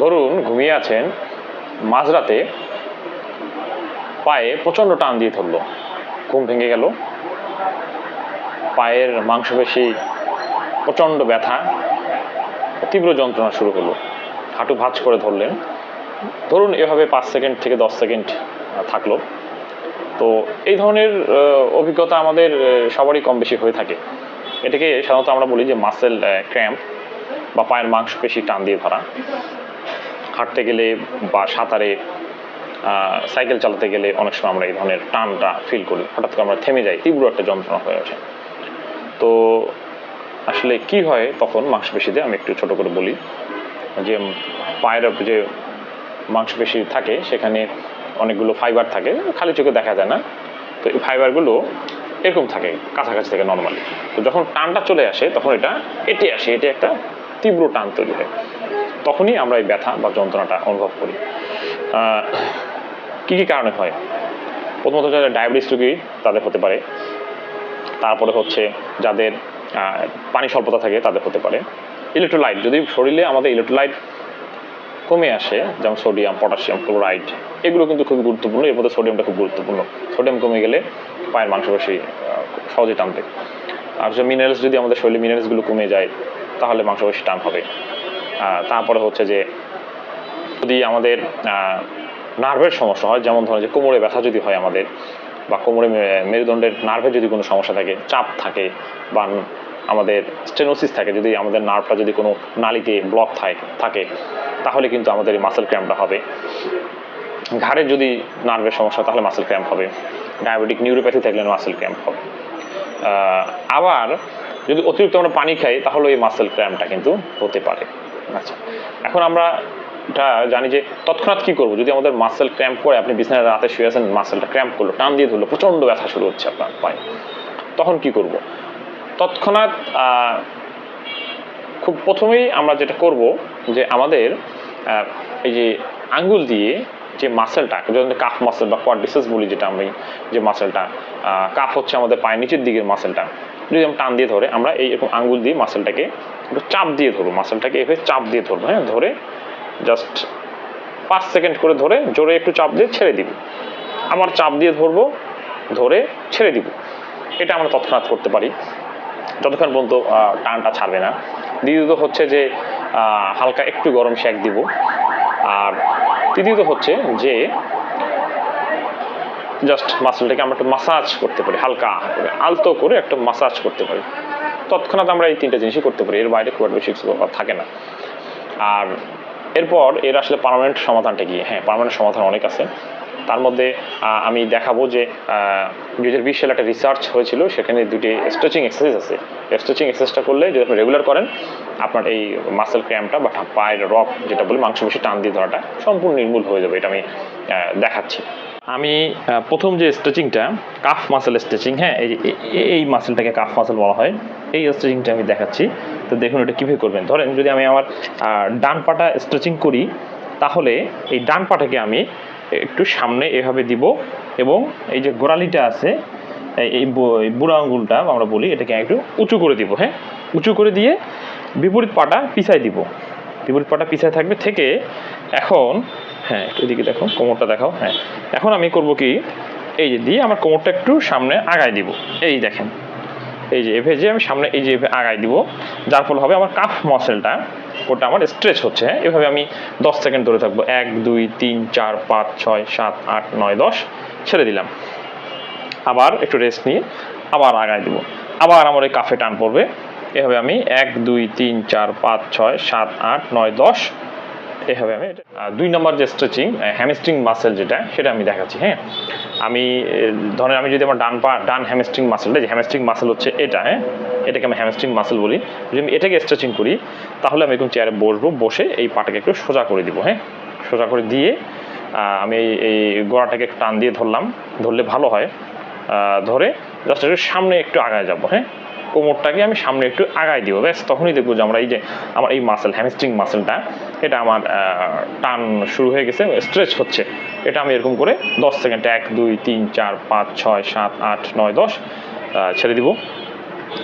ধরুন ঘুমিয়ে আছেন, মাঝরাতে পায়ে প্রচণ্ড টান দিয়ে ধরলো। ঘুম ভেঙে গেল। পায়ের মাংসপেশি, প্রচণ্ড ব্যথা, তীব্র যন্ত্রণা শুরু হলো। হাঁটু ভাঁজ করে ধরলেন। ধরুন এভাবে পাঁচ সেকেন্ড থেকে দশ সেকেন্ড থাকল। তো এই ধরনের অভিজ্ঞতা আমাদের সবারই কম বেশি হয়ে থাকে। এটাকে সাধারণত আমরা বলি যে মাসেল ক্র্যাম্প বা পায়ের মাংসপেশি টান দিয়ে ধরা। হাঁটতে গেলে বা সাঁতারে সাইকেল চালাতে গেলে অনেক সময় আমরা এই ধরনের টানটা ফিল করি। হঠাৎ করে আমরা থেমে যাই, তীব্র একটা যন্ত্রণা হয়ে ওঠে। তো আসলে কি হয় তখন মাংসপেশিতে আমি একটু ছোট করে বলি, যে পায়ের যে মাংসপেশি থাকে সেখানে অনেকগুলো ফাইবার থাকে, খালি চোখে দেখা যায় না। তো এই ফাইবারগুলো এরকম থাকে, কাছাকাছি থেকে নর্মালি তো যখন টানটা চলে আসে, তখন এটা এটে আসে, এটে একটা তীব্র টান তৈরি হয়। তখনই আমরা এই ব্যথা বা যন্ত্রণাটা অনুভব করি। কি কি কারণে হয়? প্রথমত যাদের ডায়াবেটিস রোগী তাদের হতে পারে। তারপরে হচ্ছে যাদের পানি স্বল্পতা থাকে তাদের হতে পারে। ইলেকট্রোলাইট যদি শরীরে আমাদের ইলেকট্রোলাইট কমে আসে, যেমন সোডিয়াম পটাশিয়াম ক্লোরাইড এগুলো কিন্তু খুব গুরুত্বপূর্ণ। এর মধ্যে সোডিয়ামটা খুব গুরুত্বপূর্ণ। সোডিয়াম কমে গেলে পায়ের মাংসপেশি সহজে টানবে। আর যে মিনারেলস যদি আমাদের শরীরে মিনারেলসগুলো কমে যায়, তাহলে মাংসপেশি টান হবে। তারপরে হচ্ছে যে যদি আমাদের নার্ভের সমস্যা হয়, যেমন ধরেন যে কোমরে ব্যথা যদি হয় আমাদের বা কোমরে মেরুদণ্ডের নার্ভের যদি কোনো সমস্যা থাকে, চাপ থাকে বা আমাদের স্টেনোসিস থাকে, যদি আমাদের নার্ভটা যদি কোনো নালিতে ব্লক থাকে, তাহলে কিন্তু আমাদের এই মাসেল ক্র্যাম্পটা হবে। ঘাড়ের যদি নার্ভের সমস্যা তাহলে মাসেল ক্র্যাম্প হবে। ডায়াবেটিক নিউরোপ্যাথি থাকলে মাসেল ক্র্যাম্প হবে। আবার যদি অতিরিক্ত আমরা পানি খাই, তাহলে এই মাসেল ক্র্যাম্পটা কিন্তু হতে পারে। আচ্ছা। এখন আমরা এটা জানি যে তৎক্ষণাৎ কি করব? যদি আমাদের মাসেল ক্র্যাম্প করে আপনি বিছানায় রাতে শুয়ে আছেন মাসেলটা ক্র্যাম্প করল, টান দিয়ে ধরলো, প্রচণ্ড ব্যথা শুরু হচ্ছে আপনার পায়ে। তখন কি করব? তৎক্ষণাৎ খুব প্রথমেই আমরা যেটা করব যে আমাদের এই যে আঙ্গুল দিয়ে যে মাসেলটা যেমন কাফ মাসেল বা কোয়াড্রিসেস বলি যেটা আমি, যে মাসেলটা কাফ হচ্ছে আমাদের পায়ের নিচের দিকের মাসেলটা যদি আমরা টান দিয়ে ধরে, আমরা এই এরকম আঙ্গুল দিয়ে মাসেলটাকে একটু চাপ দিয়ে ধরবো, মাসেলটাকে এভাবে চাপ দিয়ে ধরবো হ্যাঁ ধরে জাস্ট পাঁচ সেকেন্ড করে ধরে জোরে একটু চাপ দিয়ে ছেড়ে দিব। আবার চাপ দিয়ে ধরবো, ধরে ছেড়ে দিব। এটা আমরা তৎক্ষণাৎ করতে পারি। যতক্ষণ পর্যন্ত টানটা ছাড়বে না। দ্বিতীয়ত হচ্ছে যে হালকা একটু গরম শেক দিব। আর তৃতীয়ত হচ্ছে যে জাস্ট মাসেলটাকে আমরা একটু মাসাজ করতে পারি, হালকা করে, আলতো করে একটা মাসাজ করতে পারি। তৎক্ষণাৎ আমরা এই তিনটা জিনিসই করতে পারি, এর বাইরে খুব একটা বেশি কিছু থাকে না। আর এরপর এর আসলে পার্মানেন্ট সমাধানটা কি? হ্যাঁ পার্মানেন্ট সমাধান অনেক আছে। তার মধ্যে আমি দেখাবো যে দু হাজার বিশ সালে একটা রিসার্চ হয়েছিল, সেখানে দুটি স্ট্রেচিং এক্সারসাইজ আছে। স্ট্রেচিং এক্সারসাইজটা করলে যদি আপনি রেগুলার করেন, আপনার এই মাসেল ক্র্যাম্পটা বা পায়ের রক যেটা বলি মাংসপেশি টান দিয়ে ধরাটা সম্পূর্ণ নির্মূল হয়ে যাবে, এটা আমি দেখাচ্ছি। আমি প্রথম যে স্ট্রেচিংটা কাফ মাসেল স্ট্রেচিং হ্যাঁ এই এই মাসেলটাকে কাফ মাসেল বলা হয়, এই স্ট্রেচিংটা আমি দেখাচ্ছি। তো দেখুন এটা কীভাবে করবেন। ধরেন যদি আমি আমার ডান পাটা স্ট্রেচিং করি, তাহলে এই ডান পাটাকে আমি একটু সামনে এভাবে দিব এবং এই যে গোড়ালিটা আছে, এই- বুড়া আঙ্গুলটা আমরা বলি, এটাকে একটু উঁচু করে দিব হ্যাঁ? উঁচু করে দিয়ে বিপরীত পাটা পিছাই দিব। বিপরীত পাটা পিছায় থাকবে থেকে এখন হ্যাঁ এদিকে দেখো, কোমরটা দেখাও হ্যাঁ। এখন আমি করব কি, এই যে দিয়ে আমার কোমরটা একটু সামনে আগায় দিব। এই দেখেন, এই যে এভাবে যে আমি সামনে এই যে এভাবে আগায় দিব, যার ফলে হবে আমার কাফ মাসেলটা ওটা আমার স্ট্রেচ হচ্ছে হ্যাঁ। এভাবে আমি দশ সেকেন্ড ধরে থাকব, এক, দুই, তিন, চার, পাঁচ, ছয়, সাত, আট, নয়, দশ, ছেড়ে দিলাম। আবার একটু রেস্ট নিয়ে আবার আগায় দিব। আবার আমার ওই কাফে টান পড়বে। এভাবে আমি এক, দুই, তিন, চার, পাঁচ, ছয়, সাত, আট, নয়, দশ এভাবে আমি। দুই নম্বর যে স্ট্রেচিং হ্যামস্ট্রিং মাসেল যেটা, সেটা আমি দেখাচ্ছি হ্যাঁ? আমি ধরেন আমি যদি আমার ডান পা, ডান হ্যামস্ট্রিং মাসেলটা যে হ্যামস্ট্রিং মাসেল হচ্ছে এটা হ্যাঁ? এটাকে আমি হ্যামস্ট্রিং মাসেল বলি। যদি আমি এটাকে স্ট্রেচিং করি, তাহলে আমি এরকম চেয়ারে বসবো, বসে এই পাটাকে একটু সোজা করে দিব হ্যাঁ? সোজা করে দিয়ে আমি এই গোড়াটাকে একটু টান দিয়ে ধরলাম, ধরলে ভালো হয়। ধরে জাস্ট একটু সামনে একটু আগায় যাব হ্যাঁ? কোমরটাকে আমি সামনে একটু আগায় দিব, ব্যাস, তখনই দেখব যে আমরা এই যে, আমার এই মাসেল হ্যামস্ট্রিং মাসেলটা এটা আমার টান শুরু হয়ে গেছে স্ট্রেচ হচ্ছে। এটা আমি এরকম করে দশ সেকেন্ড এক, দুই, তিন, চার, পাঁচ, ছয়, সাত, আট, নয়, দশ ছেড়ে দিব।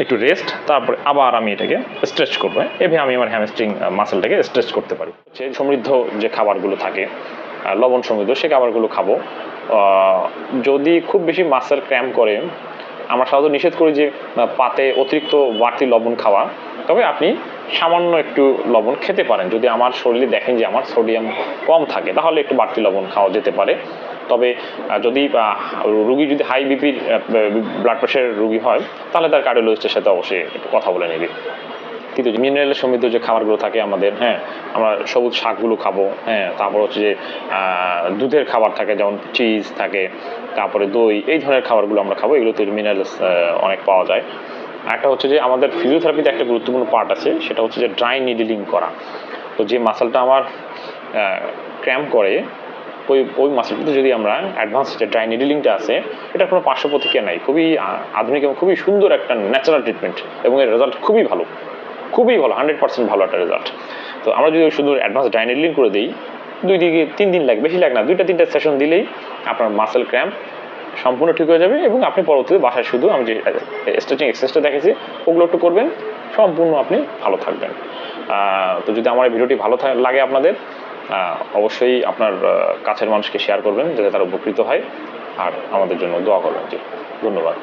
একটু রেস্ট তারপরে আবার আমি এটাকে স্ট্রেচ করব। এভাবে আমি আমার হ্যামস্ট্রিং মাসেলটাকে স্ট্রেচ করতে পারি। হচ্ছে সমৃদ্ধ যে খাবারগুলো থাকে লবণ সমৃদ্ধ, সে খাবারগুলো খাব। যদি খুব বেশি মাসেল ক্র্যাম্প করে, আমরা সাধারণত নিষেধ করি যে পাতে অতিরিক্ত বাড়তি লবণ খাওয়া। তবে আপনি সামান্য একটু লবণ খেতে পারেন। যদি আমার শরীরে দেখেন যে আমার সোডিয়াম কম থাকে, তাহলে একটু বাড়তি লবণ খাওয়া যেতে পারে। তবে যদি রুগী যদি হাই বিপির ব্লাড প্রেশারের রুগী হয়, তাহলে তার কার্ডিওলজিস্টের সাথে অবশ্যই একটু কথা বলে নেবে। কিন্তু মিনারেলের সমৃদ্ধ যে খাবারগুলো থাকে আমাদের হ্যাঁ আমরা সবুজ শাকগুলো খাব হ্যাঁ তারপর হচ্ছে যে দুধের খাবার থাকে, যেমন চিজ থাকে, তারপরে দই, এই ধরনের খাবারগুলো আমরা খাব। এগুলোতে মিনারেলস অনেক পাওয়া যায়। একটা হচ্ছে যে আমাদের ফিজিওথেরাপিতে একটা গুরুত্বপূর্ণ পার্ট আছে, সেটা হচ্ছে যে ড্রাই নিডিলিং করা। তো যে মাসালটা আমার ক্র্যাম্প করে, ওই ওই মাসেলটাতে যদি আমরা অ্যাডভান্স যে ড্রাই নিডিলিংটা আছে এটা কোনো পার্শ্ব প্রতিক্রিয়া নাই। খুবই আধুনিক এবং খুবই সুন্দর একটা ন্যাচারাল ট্রিটমেন্ট এবং এর রেজাল্ট খুবই ভালো। খুবই ভালো হান্ড্রেড পার্সেন্ট ভালো একটা রেজাল্ট তো আমরা যদি শুধু অ্যাডভান্স ড্রাই নিডিলিং করে দিই, দুই দিকে তিন দিন লাগে বেশি লাগে না, দুইটা তিনটা সেশন দিলেই আপনার মাসেল ক্র্যাম্প সম্পূর্ণ ঠিক হয়ে যাবে এবং আপনি পরবর্তীতে বাসায় শুধু আমি যে স্ট্রেচিং এক্সারসাইজটা দেখেছি, ওগুলো একটু করবেন, সম্পূর্ণ আপনি ভালো থাকবেন। তো যদি আমার এই ভিডিওটি ভালো লাগে আপনাদের অবশ্যই আপনার কাছের মানুষকে শেয়ার করবেন, যাতে তারা উপকৃত হয়, আর আমাদের জন্য দোয়া করবেন। জি, ধন্যবাদ।